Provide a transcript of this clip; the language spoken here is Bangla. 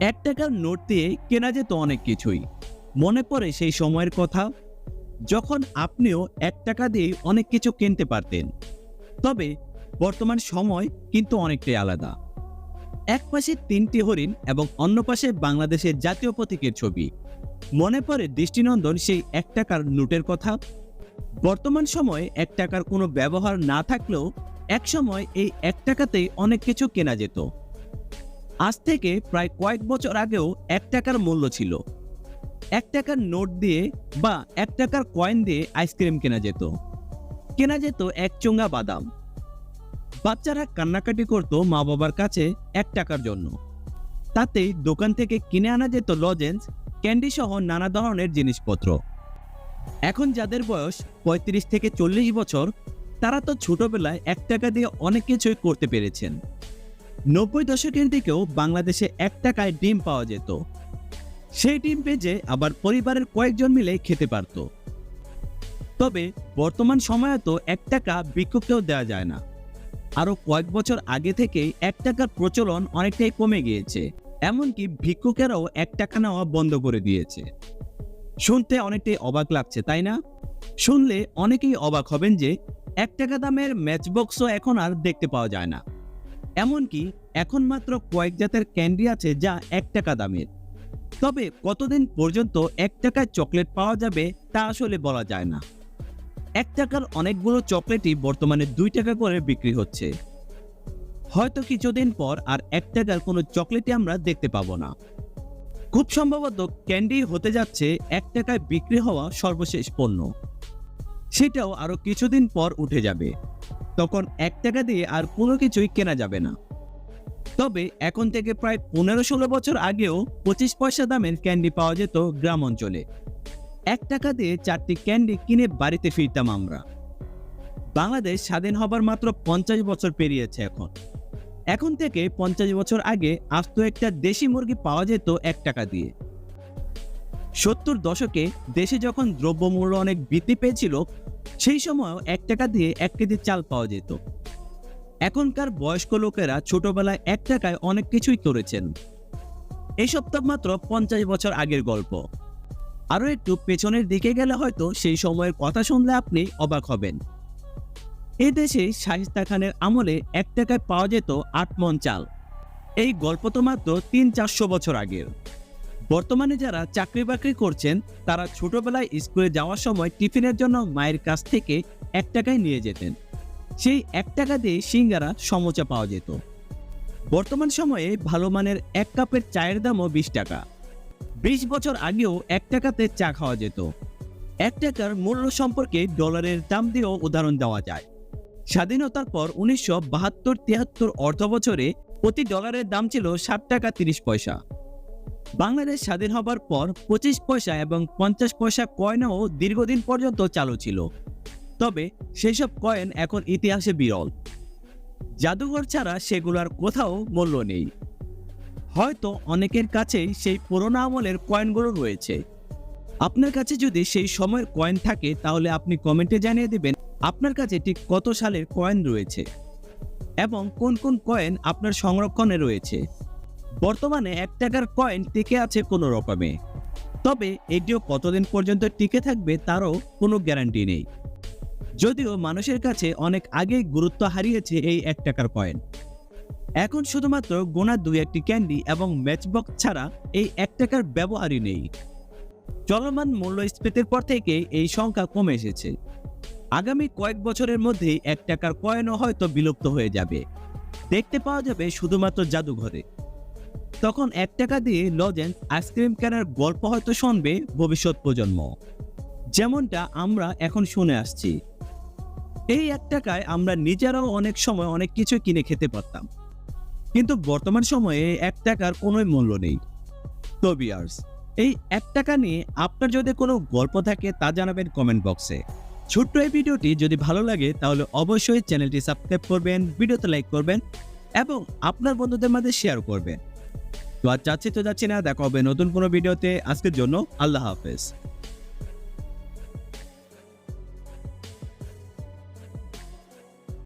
এক টাকার নোট দিয়ে কেনা যেত অনেক কিছুই। মনে পড়ে সেই সময়ের কথা, যখন আপনিও এক টাকা দিয়ে অনেক কিছু কিনতে পারতেন। তবে বর্তমান সময় কিন্তু অনেকটাই আলাদা। এক পাশে তিনটি হরিণ এবং অন্য পাশে বাংলাদেশের জাতীয় প্রতীকের ছবি। মনে পড়ে দৃষ্টিনন্দন সেই এক টাকার নোটের কথা। বর্তমান সময়ে এক টাকার কোনো ব্যবহার না থাকলেও এক সময় এই এক টাকাতেই অনেক কিছু কেনা যেত। আজ থেকে প্রায় কয়েক বছর আগেও এক টাকার মূল্য ছিল। এক টাকার নোট দিয়ে বা এক টাকার কয়েন দিয়ে আইসক্রিম কেনা যেত। কেনা যেত এক চোঙ্গা বাদাম। বাচ্চারা কান্নাকাটি করত মা বাবার কাছে এক টাকার জন্য। তাতেই দোকান থেকে কিনে আনা যেত লজেন্স ক্যান্ডি সহ নানা ধরনের জিনিসপত্র। এখন যাদের বয়স ৩৫ থেকে চল্লিশ বছর, তারা তো ছোটবেলায় এক টাকা দিয়ে অনেক কিছুই করতে পেরেছেন। নব্বই দশকের দিকেও বাংলাদেশে এক টাকায় ডিম পাওয়া যেত। সেই ডিম পেজে আবার পরিবারের কয়েকজন মিলে খেতে পারত। তবে বর্তমান সময়ে তো এক টাকা ভিক্ষুককেও দেওয়া যায় না। আরও কয়েক বছর আগে থেকেই এক টাকার প্রচলন অনেকটাই কমে গিয়েছে। এমনকি ভিক্ষুকেরাও এক টাকা নেওয়া বন্ধ করে দিয়েছে। শুনতে অনেকটাই অবাক লাগছে, তাই না? শুনলে অনেকেই অবাক হবেন যে, এক টাকা দামের ম্যাচবক্সও এখন আর দেখতে পাওয়া যায় না। এমনকি এখন মাত্র কয়েক জাতের ক্যান্ডি আছে যা এক টাকা দামের। তবে কতদিন পর্যন্ত এক টাকায় চকলেট পাওয়া যাবে তা আসলে বলা যায় না। এক টাকার অনেকগুলো চকলেটই বর্তমানে দুই টাকা করে বিক্রি হচ্ছে। হয়তো কিছুদিন পর আর এক টাকার কোনো চকলেটই আমরা দেখতে পাবো না। খুব সম্ভবত ক্যান্ডি হতে যাচ্ছে এক টাকায় বিক্রি হওয়া সর্বশেষ পণ্য। সেটাও আরও কিছুদিন পর উঠে যাবে। তখন এক টাকা দিয়ে আর কোনো কিছুই কেনা যাবে না। তবে এখন থেকে প্রায় পনেরো ষোলো বছর আগেও পঁচিশ পয়সা দামের ক্যান্ডি পাওয়া যেত গ্রাম অঞ্চলে। এক টাকা দিয়ে চারটি ক্যান্ডি কিনে বাড়িতে ফিরতাম আমরা। বাংলাদেশ স্বাধীন হবার মাত্র পঞ্চাশ বছর পেরিয়েছে এখন। এখন থেকে পঞ্চাশ বছর আগে আস্ত একটা দেশি মুরগি পাওয়া যেত এক টাকা দিয়ে। সত্তর দশকে দেশে যখন দ্রব্যমূল্য অনেক বৃদ্ধি পেয়েছিল সেই সময়ও এক টাকা দিয়ে এক কেজি চাল পাওয়া যেত। এখনকার বয়স্ক লোকেরা ছোটবেলায় এক টাকায় অনেক কিছুই করেছেন। এই সপ্তাহ মাত্র পঞ্চাশ বছর আগের গল্প। আরও একটু পেছনের দিকে গেলে হয়তো সেই সময়ের কথা শুনলে আপনি অবাক হবেন। এ দেশে শাহিস্তা খানের আমলে এক টাকায় পাওয়া যেত আট মন চাল। এই গল্প তো মাত্র তিন চারশো বছর আগের। বর্তমানে যারা চাকরি বাকরি করছেন, তারা ছোটবেলায় স্কুলে যাওয়ার সময় টিফিনের জন্য মায়ের কাছ থেকে এক টাকায় নিয়ে যেতেন। সেই এক টাকা দিয়ে সিঙ্গারা, সমোচা পাওয়া যেত। বর্তমান সময়ে ভালো মানের এক কাপের চায়ের দামও বিশ টাকা। বিশ বছর আগেও এক টাকাতে চা খাওয়া যেত। এক টাকার মূল্য সম্পর্কে ডলারের দাম দিয়েও উদাহরণ দেওয়া যায়। স্বাধীনতার পর উনিশশো বাহাত্তর তিয়াত্তর অর্থ বছরে প্রতি ডলারের দাম ছিল ষাট টাকা তিরিশ পয়সা। বাংলাদেশ স্বাধীন হবার পর পঁচিশ পয়সা এবং পঞ্চাশ পয়সা কয়েনও দীর্ঘদিন পর্যন্ত চালু ছিল। তবে সেসব কয়েন এখন ইতিহাসে বিরল। জাদুঘর ছাড়া সেগুলোর কোথাও মূল্য নেই। হয়তো অনেকের কাছেই সেই পুরোনো আমলের কয়েনগুলো রয়েছে। আপনার কাছে যদি সেই সময়ের কয়েন থাকে, তাহলে আপনি কমেন্টে জানিয়ে দেবেন আপনার কাছে ঠিক কত সালের কয়েন রয়েছে এবং কোন কোন কয়েন আপনার সংরক্ষণে রয়েছে। বর্তমানে এক টাকার কয়েন টিকে আছে কোনো রকমে। তবে এটিও কতদিন পর্যন্ত টিকে থাকবে তারও কোনো গ্যারান্টি নেই। যদিও মানুষের কাছে অনেক আগেই গুরুত্ব হারিয়েছে এই এক টাকার কয়েন এখন শুধুমাত্র গোনা দুই একটি ক্যান্ডি এবং ম্যাচবক্স ছাড়া এই এক টাকার ব্যবহারই নেই। চলমান মূল্যস্ফীতির পর থেকে এই সংখ্যা কমে এসেছে। আগামী কয়েক বছরের মধ্যেই এক টাকার কয়েনও হয়তো বিলুপ্ত হয়ে যাবে। দেখতে পাওয়া যাবে শুধুমাত্র জাদুঘরে। তখন এক টাকা দিয়ে লজেন্স আইসক্রিম কেনার গল্প হয়তো শুনবে ভবিষ্যৎ প্রজন্ম। যেমনটা আমরা এখন শুনে আসছি। এই এক টাকায় আমরা নিজেরাও অনেক সময় অনেক কিছু কিনে খেতে পারতাম। কিন্তু বর্তমান সময়ে এক টাকার কোনো মূল্য নেই। তো বিয়ার্স এই এক টাকা নিয়ে আপনার যদি কোনো গল্প থাকে তা জানাবেন কমেন্ট বক্সে ছোট্ট এই ভিডিওটি যদি ভালো লাগে তাহলে অবশ্যই চ্যানেলটি সাবস্ক্রাইব করবেন, ভিডিওতে লাইক করবেন এবং আপনার বন্ধুদের মাঝে শেয়ার করবেন। তো আর যাচ্ছি তো যাচ্ছি না, দেখা হবে নতুন কোনো ভিডিওতে আজকের জন্য আল্লাহ হাফেজ।